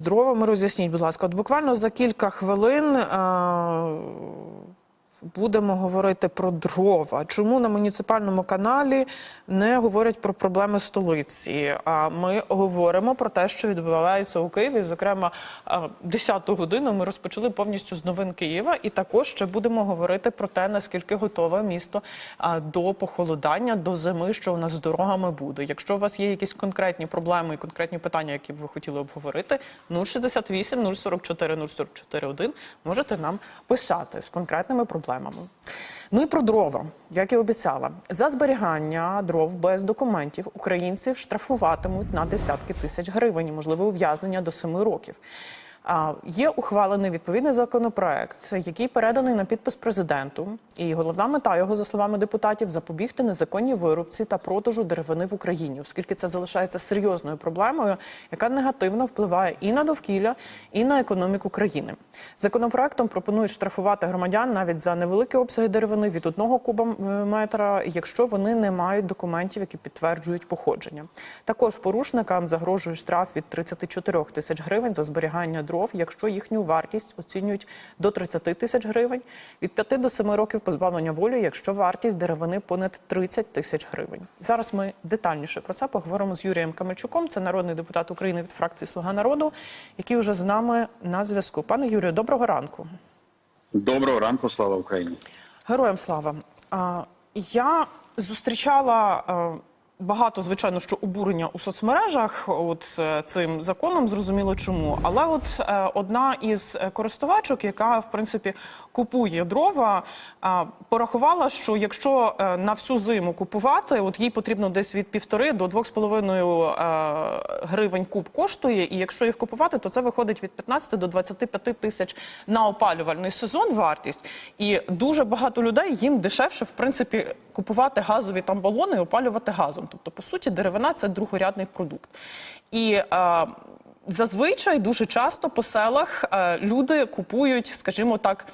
Дровами роз'ясніть, будь ласка, от буквально за кілька хвилин е, будемо говорити про дрова. Чому на муніципальному каналі не говорять про проблеми столиці? А ми говоримо про те, що відбувається у Києві. Зокрема, е, 10 годину ми розпочали повністю з новин Києва, і також ще будемо говорити про те, наскільки готове місто до похолодання, до зими, що у нас з дорогами буде. Якщо у вас є якісь конкретні проблеми і конкретні питання, які б ви хотіли обговорити, 068 044 044 1 можете нам писати з конкретними проблемами проблемами. Ну і про дрова, як і обіцяла, за зберігання дров без документів українців штрафуватимуть на десятки тисяч гривень, можливо, ув'язнення до семи років. А, Є ухвалений відповідний законопроект, який переданий на підпис президенту. І головна мета його, за словами депутатів, запобігти незаконній вирубці та продажу деревини в Україні, оскільки це залишається серйозною проблемою, яка негативно впливає і на довкілля, і на економіку країни. Законопроектом пропонують штрафувати громадян навіть за невеликі обсяги деревини від одного кубометра, якщо вони не мають документів, які підтверджують походження. Також порушникам загрожує штраф від 34 тисяч гривень за зберігання дров, якщо їхню вартість оцінюють до 30 тисяч гривень, від 5 до 7 років позбавлення волі, якщо вартість деревини понад 30 тисяч гривень. Зараз ми детальніше про це поговоримо з Юрієм Камельчуком. Це народний депутат України від фракції Слуга народу, який вже з нами на зв'язку. Пане Юрію, доброго ранку. Доброго ранку, слава Україні. Героям слава. Я зустрічала е, багато, звичайно, що обурення у соцмережах от е, цим законом, зрозуміло чому. Але от е, одна із користувачок, яка в принципі купує дрова, а, порахувала, що якщо е, на всю зиму купувати, от їй потрібно десь від півтори до двох з половиною е, гривень куб коштує. І якщо їх купувати, то це виходить від 15 до 25 тисяч на опалювальний сезон вартість. І дуже багато людей їм дешевше, в принципі, купувати газові там балони і опалювати газом. Тобто, по суті, деревина це другорядний продукт. І е, зазвичай дуже часто по селах е, люди купують, скажімо так.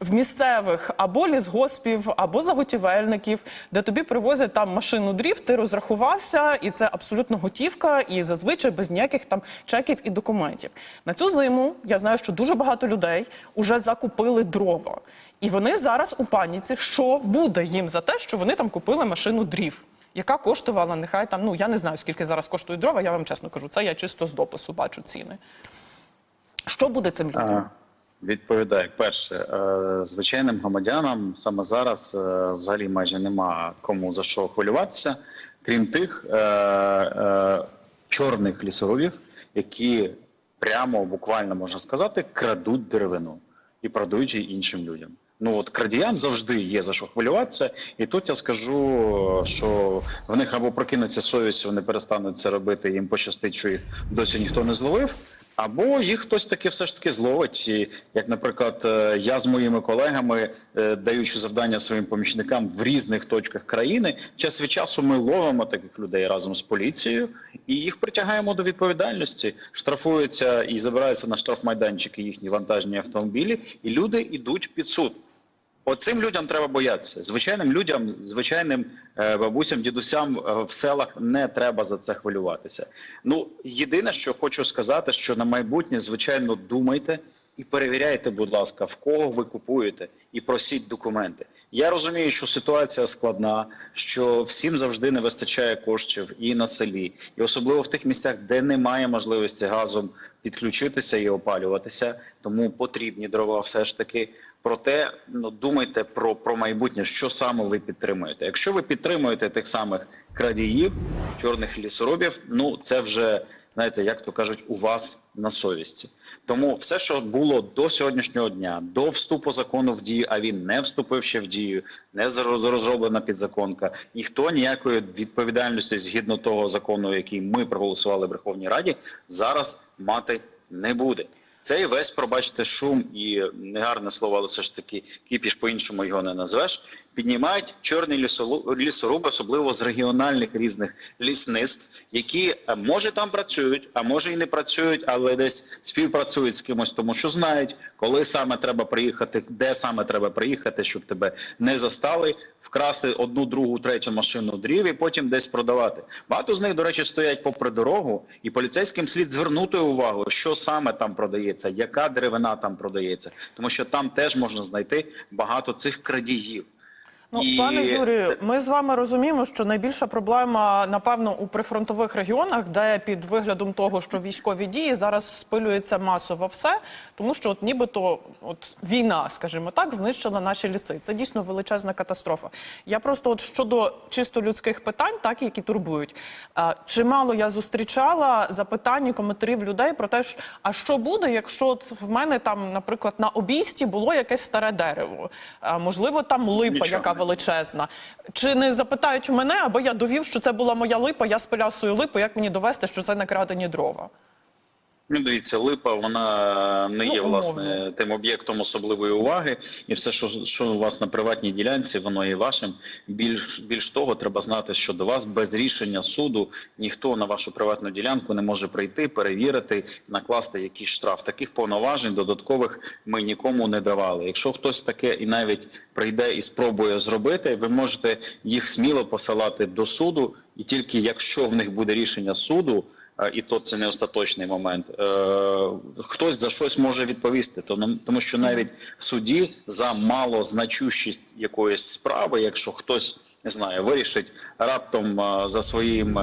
В місцевих або лісгоспів, або заготівельників, де тобі привозять там машину дрів, ти розрахувався, і це абсолютно готівка, і зазвичай без ніяких там чеків і документів. На цю зиму я знаю, що дуже багато людей вже закупили дрова, і вони зараз у паніці, що буде їм за те, що вони там купили машину дрів. Яка коштувала, нехай там, ну я не знаю, скільки зараз коштують дрова, я вам чесно кажу, це я чисто з допису бачу ціни. Що буде цим людям? Відповідаю. Перше, е, звичайним громадянам саме зараз е, взагалі майже нема кому за що хвилюватися, крім тих е, чорних лісорубів, які прямо буквально можна сказати крадуть деревину і продають її іншим людям. Ну от крадіям завжди є за що хвилюватися, і тут я скажу, що в них або прокинеться совість, вони перестануть це робити. Їм пощастить, що їх досі ніхто не зловив. Або їх хтось таки все ж таки зловить, і, як, наприклад, е, я з моїми колегами, е, даючи завдання своїм помічникам в різних точках країни, час від часу ми ловимо таких людей разом з поліцією і їх притягаємо до відповідальності, штрафуються і забираються на штрафмайданчики їхні вантажні автомобілі, і люди йдуть під суд. Оцим людям треба боятися. Звичайним людям, звичайним е, бабусям, дідусям е, в селах не треба за це хвилюватися. Ну єдине, що хочу сказати, що на майбутнє, звичайно, думайте і перевіряйте, будь ласка, в кого ви купуєте, і просіть документи. Я розумію, що ситуація складна, що всім завжди не вистачає коштів і на селі, і особливо в тих місцях, де немає можливості газом підключитися і опалюватися, тому потрібні дрова все ж таки. Проте ну думайте про, про майбутнє, що саме ви підтримуєте. Якщо ви підтримуєте тих самих крадіїв, чорних лісоробів, ну це вже знаєте, як то кажуть, у вас на совісті. Тому все, що було до сьогоднішнього дня, до вступу закону в дію, а він не вступив ще в дію, не розроблена підзаконка. Ніхто ніякої відповідальності згідно того закону, який ми проголосували в Верховній Раді, зараз мати не буде. Цей весь, пробачте, шум і негарне слово, але все ж таки кіпіш по-іншому його не назвеш. Піднімають чорні лісолу- лісоруби, особливо з регіональних різних лісництв, які е, може там працюють, а може і не працюють, але десь співпрацюють з кимось, тому що знають, коли саме треба приїхати, де саме треба приїхати, щоб тебе не застали, вкрасти одну, другу, третю машину дрів і потім десь продавати. Багато з них, до речі, стоять попри дорогу, і поліцейським слід звернути увагу, що саме там продається, яка деревина там продається, тому що там теж можна знайти багато цих крадіїв. Ну, І- пане Юрію, ми з вами розуміємо, що найбільша проблема, напевно, у прифронтових регіонах, де під виглядом того, що військові дії зараз спилюється масово все, тому що от нібито от війна, скажімо так, знищила наші ліси. Це дійсно величезна катастрофа. Я просто от щодо чисто людських питань, так які турбують. Чимало я зустрічала запитань і коментарів людей про те, що, а що буде, якщо от в мене там, наприклад, на обійсті було якесь старе дерево, можливо, там липа, Нічого яка не величезна. Чи не запитають мене, або я довів, що це була моя липа, я спиляв свою липу, як мені довести, що це не крадені дрова? Ну, дивіться, липа вона не Ну, є власне тим об'єктом особливої уваги, і все, що, що у вас на приватній ділянці, воно є вашим. Більш більш того, треба знати, що до вас без рішення суду ніхто на вашу приватну ділянку не може прийти, перевірити, накласти якийсь штраф. Таких повноважень додаткових ми нікому не давали. Якщо хтось таке і навіть прийде і спробує зробити, ви можете їх сміло посилати до суду, і тільки якщо в них буде рішення суду. Е, і то це не остаточний момент. Е, хтось за щось може відповісти, тому, що навіть в суді за малозначущість якоїсь справи, якщо хтось не знаю, вирішить раптом е, за своїм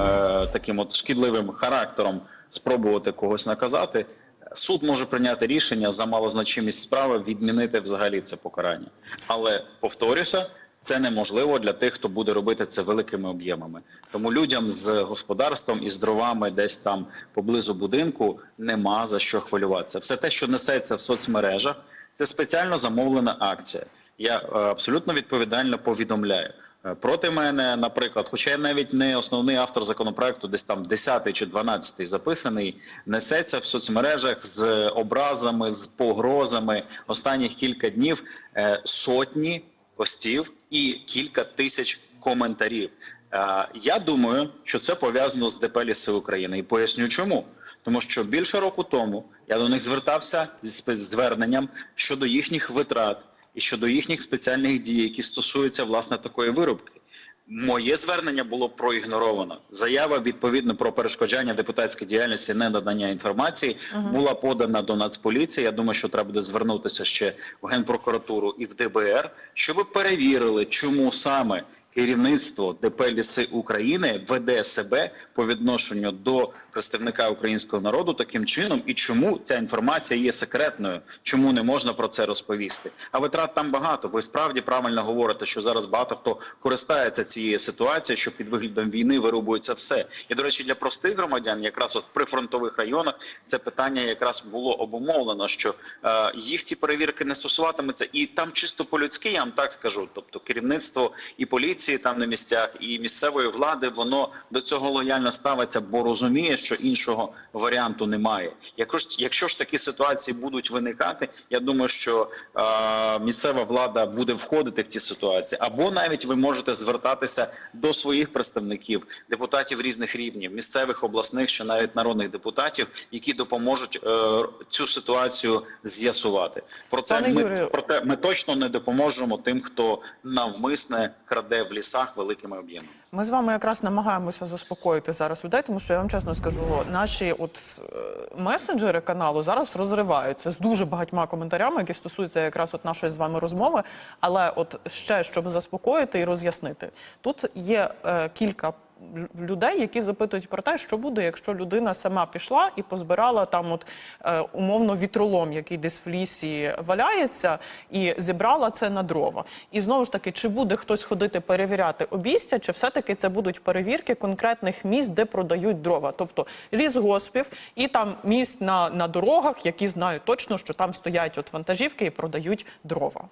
таким от шкідливим характером спробувати когось наказати. Суд може прийняти рішення за малозначимість справи відмінити взагалі це покарання. Але повторюся, це неможливо для тих, хто буде робити це великими об'ємами. Тому людям з господарством і з дровами десь там поблизу будинку нема за що хвилюватися. Все те, що несеться в соцмережах, це спеціально замовлена акція. Я е, абсолютно відповідально повідомляю. Е, Проти мене, наприклад, хоча я навіть не основний автор законопроекту, десь там 10 чи 12 записаний, несеться в соцмережах з образами, з погрозами останніх кілька днів е, сотні постів і кілька тисяч коментарів. Е, Я думаю, що це пов'язано з ДП «Ліси України, і поясню чому. Тому що більше року тому я до них звертався з зверненням щодо їхніх витрат і щодо їхніх спеціальних дій, які стосуються власне такої виробки. Моє звернення було проігноровано. Заява відповідно про перешкоджання депутатської діяльності, не надання інформації була подана до Нацполіції. Я думаю, що треба буде звернутися ще в Генпрокуратуру і в ДБР, щоб перевірили, чому саме керівництво ДП «Ліси України веде себе по відношенню до представника українського народу таким чином, і чому ця інформація є секретною, чому не можна про це розповісти. А витрат там багато. Ви справді правильно говорите, що зараз багато хто користається цією ситуацією, що під виглядом війни вирубується все. І до речі, для простих громадян, якраз от в прифронтових районах, це питання якраз було обумовлено, що е, їх ці перевірки не стосуватимуться, і там чисто по-людськи, я вам так скажу. Тобто керівництво і поліції там на місцях, і місцевої влади, воно до цього лояльно ставиться, бо розуміє, що іншого варіанту немає. Якщо ж якщо ж такі ситуації будуть виникати, я думаю, що е, місцева влада буде входити в ті ситуації, або навіть ви можете звертатися до своїх представників, депутатів різних рівнів, місцевих, обласних, чи навіть народних депутатів, які допоможуть е, цю ситуацію з'ясувати. Про це Пане ми Юрію. проте ми точно не допоможемо тим, хто навмисне краде в лісах великими об'ємами. Ми з вами якраз намагаємося заспокоїти зараз людей, тому що я вам чесно скажу, наші от е, месенджери каналу зараз розриваються з дуже багатьма коментарями, які стосуються якраз от нашої з вами розмови. Але от ще щоб заспокоїти і роз'яснити, тут є е, кілька. Лю- Людей, які запитують про те, що буде, якщо людина сама пішла і позбирала там, от е, умовно вітролом, який десь в лісі валяється, і зібрала це на дрова. І знову ж таки, чи буде хтось ходити перевіряти обійстя, чи все-таки це будуть перевірки конкретних місць, де продають дрова, тобто лісгоспів і там місць на, на дорогах, які знають точно, що там стоять от вантажівки і продають дрова.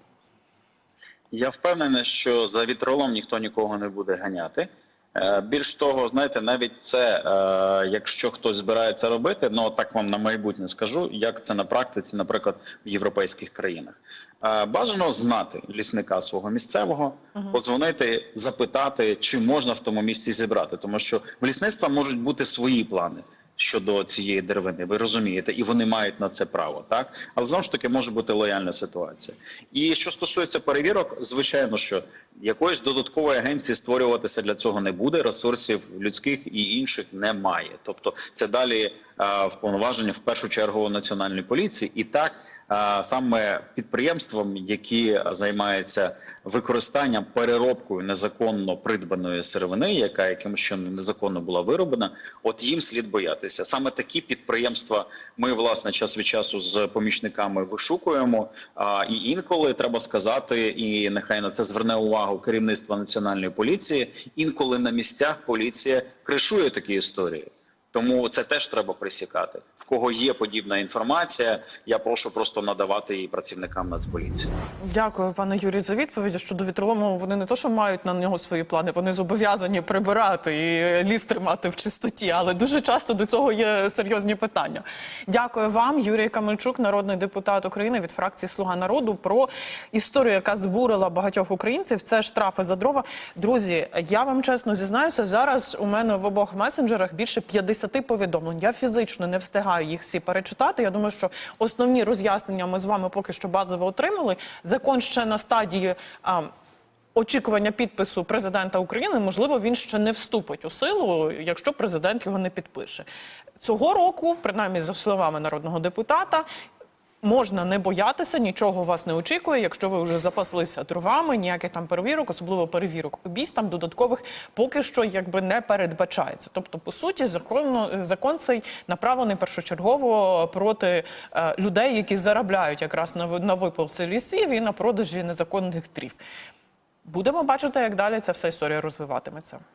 Я впевнений, що за вітролом ніхто нікого не буде ганяти. Е, Більш того, знаєте, навіть це, е, якщо хтось збирається робити, ну так вам на майбутнє скажу, як це на практиці, наприклад, в європейських країнах. Е, Бажано знати лісника свого місцевого, подзвонити, запитати, чи можна в тому місці зібрати, тому що в лісництва можуть бути свої плани. Щодо цієї деревини, ви розумієте, і вони мають на це право, так але знову ж таки може бути лояльна ситуація. І що стосується перевірок, звичайно, що якоїсь додаткової агенції створюватися для цього не буде. Ресурсів людських і інших немає. Тобто, це далі в повноваження в першу чергу національної поліції, і так саме підприємствам, які займаються використанням переробкою незаконно придбаної сировини, яка якимось чином незаконно була вироблена, от їм слід боятися. Саме такі підприємства ми власне час від часу з помічниками вишукуємо. І інколи треба сказати, і нехай на це зверне увагу керівництво національної поліції. Інколи на місцях поліція кришує такі історії. Тому це теж треба присікати. В кого є подібна інформація, я прошу просто надавати її працівникам Нацполіції. Дякую, пане Юрій, за відповіді. Щодо вітролому, вони не то, що мають на нього свої плани, вони зобов'язані прибирати і ліс тримати в чистоті, але дуже часто до цього є серйозні питання. Дякую вам, Юрій Камельчук, народний депутат України від фракції Слуга народу, про історію, яка збурила багатьох українців. Це штрафи за дрова. Друзі, я вам чесно зізнаюся, зараз у мене в обох месенджерах більше 50 повідомлень. Я фізично не встигаю їх всі перечитати. Я думаю, що основні роз'яснення ми з вами поки що базово отримали. Закон ще на стадії. А, Очікування підпису президента України, можливо, він ще не вступить у силу, якщо президент його не підпише. Цього року, принаймні за словами народного депутата, можна не боятися, нічого вас не очікує, якщо ви вже запаслися дровами, ніяких там перевірок, особливо перевірок обійсть там додаткових поки що якби не передбачається. Тобто, по суті, закон, закон цей направлений першочергово проти е, людей, які заробляють якраз на, на випалці лісів і на продажі незаконних дрів. Будемо бачити, як далі ця вся історія розвиватиметься.